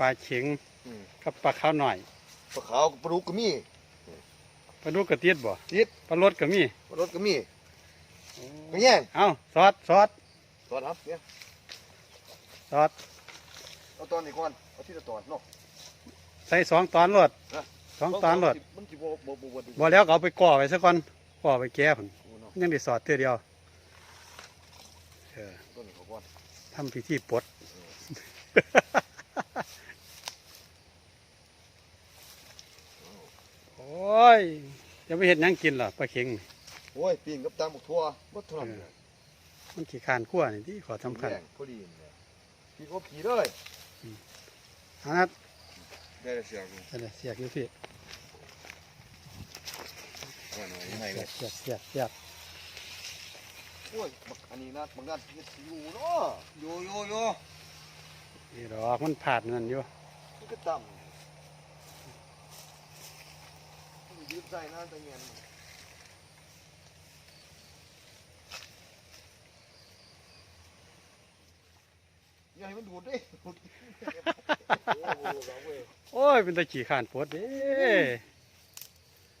แม่งมีแต่ปลาเข็งอืมกับปลาขาวหน่อยปลาขาวกับปลาดุกก็มีปลาดุกกระเตียดบ่ติดปลารดก็มีปลารสก็มีก็แย่งเอาซอสซอสตอนครับเนี่ยซอสเอาตอนนี้ก่อนเอาที่ละตอนเนาะใส่สองตอนรดนะสองตอนรดมันสิบ่บ่บ่บ่บ่แล้วก็เอาไปก่อไว้ซะก่อนก่อไว้แก้ผนโอ้เนาะยังได้สอดเทื่อเดียวเออต้นนี้เขาก่อนทำพิธีปลด อ้ยจะไปเห็ดหยังกินล่ะปลาเข็งโอ้ยปิ้งกับตามบักทั่วบ่เท่านั้นเออมันขี้คร้านขั้วนี่ที่ขอสำคัญแย่งพอดีเนี่ยพี่ก็ผีเลยอันนั้นได้เสียงเดี๋ยวเสียกอยู่พี่ว่าหน่อยเสีให้ยเลยกเสียกเสียกเสียกโอ้ยบักอันนี้นะบางงานเฮ็ดสิอยู่เนาะโยโยโยนี่ดอกมันผาดเงินอยู่มันก็ต่ำมัน ยืดใจนะแต่เงี้ยอย่าให้มันดูดดิดูดโอ้โหเราเว้ยโอ้ยเป็นตะขี้คร้านปวดเด้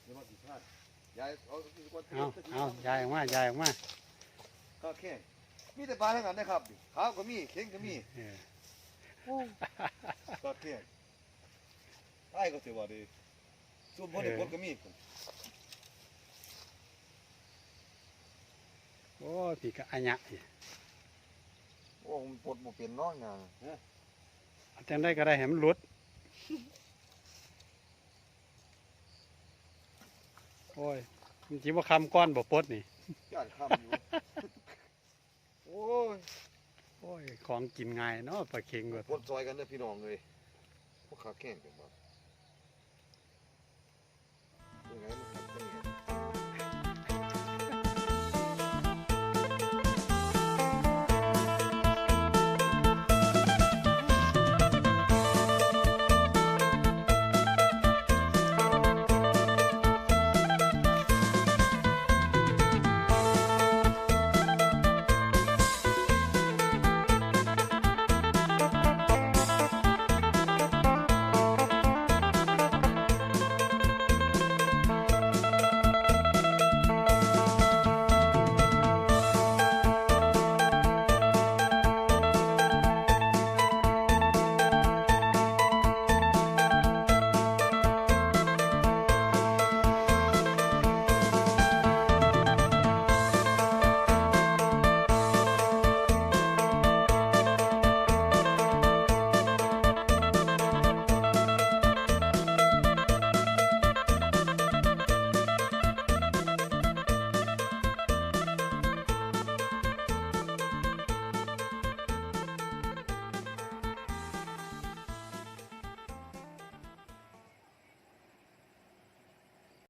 เดี๋ยวมาสิพลาดยายเอาสิก่อนเอาเอายายออกมายายออกมาก็แค่มีแต่ปลาทั้งนั้นนะครับขาวก็มีเข็งก็มีเออก็แค่ไอ้ก็ถือว่าดี ส่วนพวกเด็กคนก็มีโอ้ยพี่ก็อัญญะนี่โอ้มันปวดบ่เป็นเน้อยงานเอาจังได้ก็ได้ให้มันหลุดโอ้ยมันจิบ่คำก้อนบ่ปลดนี่ย่านข้ามอยู่โอ้ยโอ้ย ของกินง่ายเนาะปลาเค็งก็ปวดซอยกันเด้อพี่น้องเลยพวกขาแข้งกันบ่ ยังไง